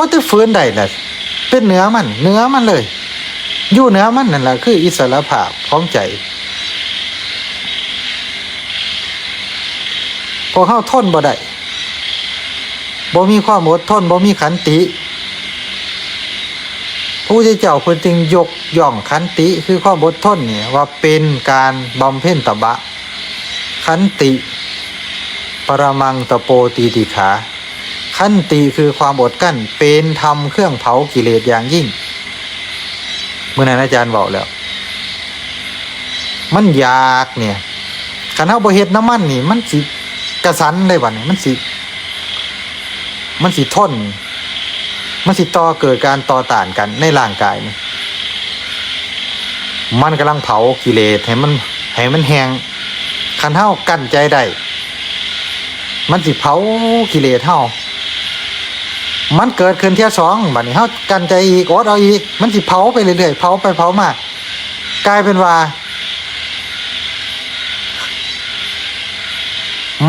ราะจะฟื้นได้แหละเป็นเนื้อมัน เนื้อมันเลย อยู่เนื้อมันนั่นแหละคืออิสระภาพของใจพอเข้าทนบ่ได้บ่มีความอดทนบ่มีขันติพระพุทธเจ้าเพิ่นจึงยกย่องขันติคือความอดทนเนี่ยว่าเป็นการบำเพ็ญตบะ ขันติ ปรมังตะโปตีติขา ขันติคือความอดกั้น เป็นธรรมเครื่องเผากิเลสอย่างยิ่ง เมื่อนั้นอาจารย์บอกแล้ว มันอยากเนี่ยขันเอาบเฮ็ดน้ำมันนี่ มันสิกระสันได้บ่เนี่ยมันสิมันสิทน มันสิต่อเกิดการต่อต้านกันในร่างกายนี่มันกำลังเผากิเลสให้มันให้มันแหงขันเฮากั้นใจได้มันสิเผากิเลสเฮา มันเกิดขึ้นเที่ยสองบัดนี้เฮากันใจอีกอดเอาอีก มันสิเผาไปเรื่อยๆเผาไปเผามากลายเป็นว่า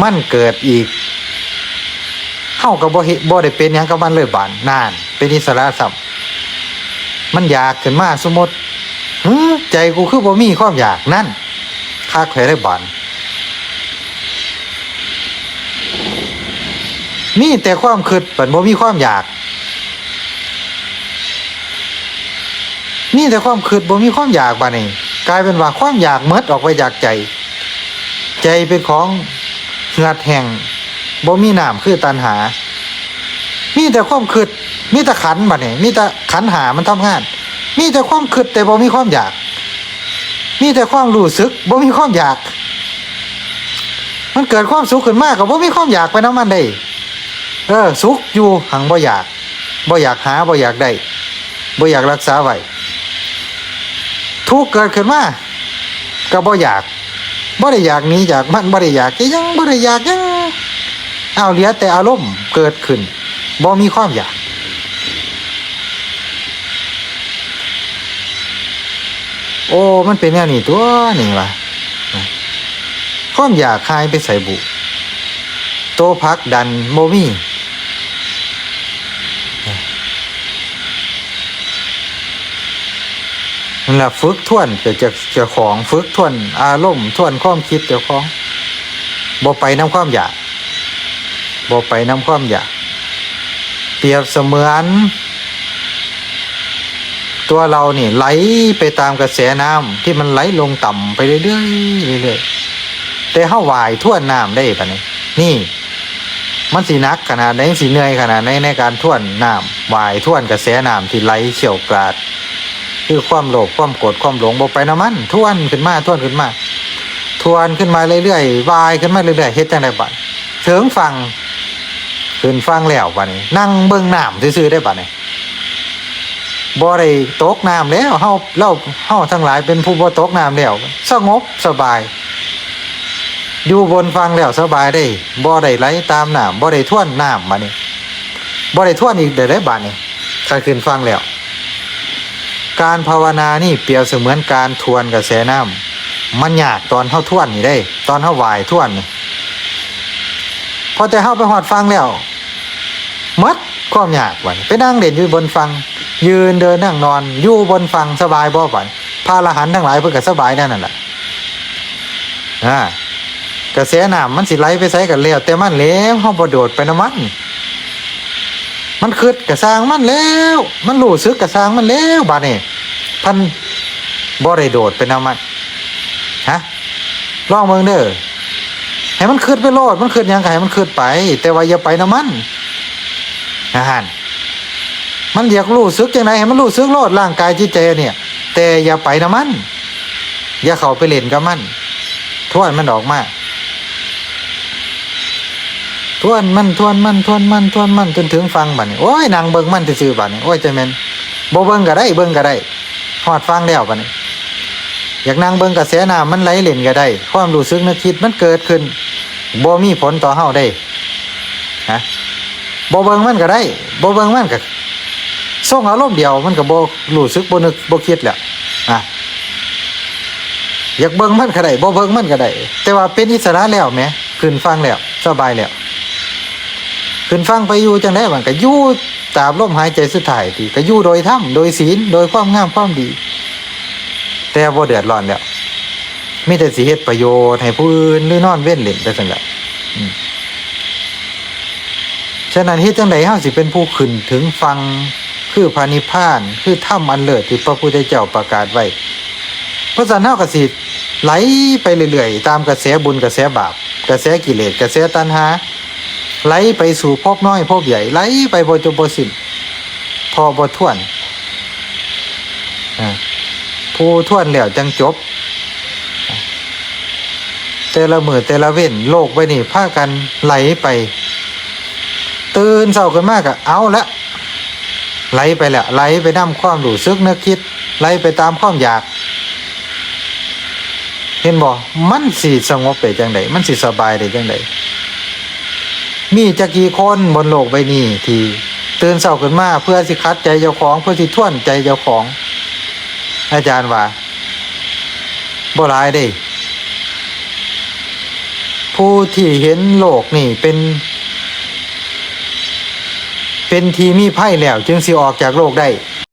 มันเกิดอีกเฮาก็บ่เฮ็ดบ่ได้เป็นหยังกับมันเลยบานนาน เป็นอิสระสัมมันอยากขึ้นมาสมมติเฮ้อใจกูคือบ่มีความอยากนั่นค่าแขได้บาน มีแต่ความคิดปันบ่มีความอยากมีแต่ความคิดบ่มีความอยากบานี่กลายเป็นว่าความอยากเมดออกไปจากใจ ใจเป็นของเหงือดแห่งบ่มีน้ำคือตันหา มีแต่ความคิดมีแต่ขันบานี่มีแต่ขันหามันทำงาน มีแต่ความคิดแต่บ่มีความอยาก มีแต่ความรู้สึกบ่มีความอยากมันเกิดความสุขขึ้นมากกับบ่มีความอยากไปน้ำมันได้ เออสุขอยู่หังบ่อยากบ่อยากหาบ่อยากได้บ่อยากรักษาไว้ทุกเกิดขึ้นมาก็บ่อยากบ่ได้อยากหนี้จากมันบ่ได้อยากยังบ่ได้อยากยังเอาเหลือแต่อารมณ์เกิดขึ้นบ่มีความอยากโอ้มันเป็นแนวนี้ตัวนี่วะความอยากคายไปใส่บุโตพักดันโมมี่ นั่นแหละฝึกทวนเกิดจากเจ้าของฝึกทวนอารมณ์ทวนความคิดเจ้าของบ่ไปน้ำความอยากบ่ไปน้ำความอยากเปรียบเสมือน ตัวเรานี่ไหลไปตามกระแสน้ำที่มันไหลลงต่ำไปเรื่อยๆเรื่อยๆแต่เฮาว่ายท่วนน้ำได้ปะนี่นี่ มันสีนักขนาดไหนสีเหนื่อยขนาดไหนในการท่วนน้ำว่ายท่วนกระแสน้ำที่ไหลเฉียวกราด คือความโลภความโกรธความหลงบกไปน้ำมันท่วนขึ้นมาท่วนขึ้นมา ทวนขึ้นมาเรื่อยๆวายขึ้นมาเรื่อยๆเฮ็ดจังไดบัดถึงฟังขึ้นฟังแล้วบัดนี้นั่งเบิ่งน้ำซื่อๆได้บัดนี้บ่ได้ตกน้ำแล้วเฮาเล่าเฮาทั้งหลายเป็นผู้บ่ตกน้ำแล้วสงบสบาย อยู่บนฟังแล้วสบายได้บ่ได้ไหลตามน้ำบ่ได้ท่วนน้ำมานี่บ่ได้ท่วนอีกเดี๋ยวได้บาดนี่ถ้าขึ้นฟังแล้ว การภาวนานี่เปรียบเสมือนการทวนกระแสน้ำมันยากตอนเฮาท่วนนี่ได้ ตอนเฮาวายท่วนนี่พอแต่เฮาไปหอดฟังแล้วมัดความยากวันไปนั่งเด่นอยู่บนฟัง ยืนเดินนั่งนอนอยู่บนฟังสบายบ่วันพระหันทั้งหลายเพิ่นก็สบายแนั่นแหละอ่ากระแสน้ำมันสิไหลไปใส่กันแล้วแต่มันแล้วเฮาบ่โดดไปน้ำมัน มันคืดกระสร้างมันแล้ว มันรู้สึกกระสร้างมันแล้วบาดนี้ พันบ่ได้โดดไปน้ำมันฮะลองเบิ่งเด้อให้มันคืดไปโลดมันคืดหยังไงให้มันคืดไป แต่ว่าอย่าไปน้ำมันอาหารมันอยากรู้สึกจังไดให้มันรู้สึกโลดร่างกายจิตใจเนี่ย แต่อย่าไปน้ำมัน อย่าเข้าไปเล่นกับมันทวนมันออกมาทวนมันทวนมันทวนมันทวนมันจนถึงฟังบัดนี้โอ้ยนางเบิ่งมันซื่อๆบัดนี้โอ้ยใจแม่นบ่เบิ่งก็ได้เบิ่งก็ได้ ฮอดฟังแล้วบัดนี้อยากนางเบิ่งกระแสน้ำมันไหลเล่นก็ได้ ความรู้สึกนึกคิดมันเกิดขึ้นบ่มีผลต่อเฮาได้ฮะบ่เบิ่งมันก็ได้บ่เบิ่งมันก็ส่งอารมณ์เดียวมันก็บ่รู้สึกบ่นึกบ่คิดแล้วอะอยากเบิ่งมันก็ได้บ่เบิ่งมันก็ได้ แต่ว่าเป็นอิสระแล้วแหมขึ้นฟังแล้วสบายแล้วขึ้นฟังไปอยู่จังได๋มันก็อยู่ ตาบลมหายใจสุดท้ายที่ก็อยู่โดยธรรมโดยศีลโดยความงามความดี แต่บ่เดือดร้อนแล้วมีแต่สิเฮ็ดประโยชน์ให้ผู้อื่นหรือนอนเว้นเล่นไปซั่นแหละฉะนั้นเฮ็ดจังไดเฮาสิเป็นผู้ขึ้นถึงฟังคือพระนิพาน คือถ้ำอันเลิศที่พระพุทธเจ้าประกาศไว้เพราะฉะนั้นเฮากสิไหลไปเรื่อยๆ ตามกระแสบุญกระแสบาป กระแสกิเลสกระแสตัณหา ไหลไปสู่ภพน้อยภพใหญ่ไหลไปบ่จบบ่สิ้นพอบ่ถ้วนผู้ถ้วนแล้วจังจบ แต่ละมือแต่ละเว้นโลกไปนี่พากันไหลไป ตื่นเศร้ากันมากอะเอาละไหลไปแล้วไหลไปนํความรู้สึกนึกคิดไหลไปตามความอยาก เห็นบ่มันสิสงบไปจังไดมันสิสบายได้จังได มีจะกกี่คนบนโลกใบนี้ที่ตื่นเศร้าขึ้นมาเพื่อสิคัดใจเจ้าของเพื่อสิท่วนใจเจ้าของ อาจารย์ว่าบ่หลายเด้ ผู้ที่เห็นโลกนี่เป็น เป็นทีมีไพ่แล้วจึงสิออกจากโลกได้